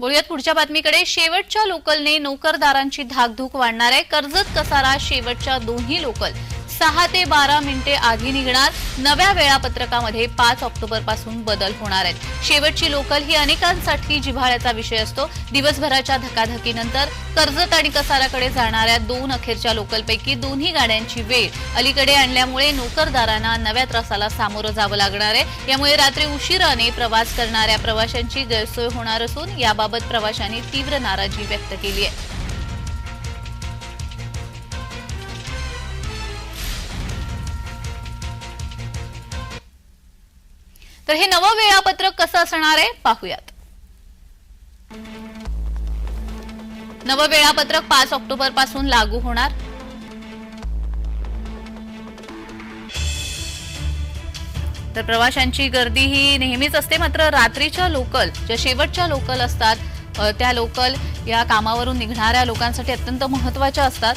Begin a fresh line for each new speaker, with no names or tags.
बोलूयात पुढच्या बातमीकडे. शेवटच्या लोकलने नोकरदारांची धाकधूक वाढणार आहे. कर्जत कसारा शेवटच्या दोन्ही लोकल सहा ते बारा मिनिटे आधी निघणार. नव्या वेळापत्रकामध्ये पाच ऑक्टोबरपासून बदल होणार आहेत. शेवटची लोकल ही अनेकांसाठी जिव्हाळ्याचा विषय असतो. दिवसभराच्या धकाधकीनंतर कर्जत आणि कसाराकडे जाणाऱ्या दोन अखेरच्या लोकलपैकी दोन्ही गाड्यांची वेळ अलीकडे आणल्यामुळे नोकरदारांना नव्या त्रासाला सामोरं जावं लागणार आहे. यामुळे रात्री उशिराने प्रवास करणाऱ्या प्रवाशांची गैरसोय होणार असून याबाबत प्रवाशांनी तीव्र नाराजी व्यक्त केली आहे. तर हे नवं वेळापत्रक कसं असणार आहे पाहूयात. नवं वेळापत्रक पाच ऑक्टोबरपासून लागू होणार. तर प्रवाशांची गर्दी ही नेहमीच असते मात्र रात्रीच्या लोकल ज्या शेवटच्या लोकल असतात त्या लोकल या कामावरून निघणाऱ्या लोकांसाठी अत्यंत महत्त्वाच्या असतात.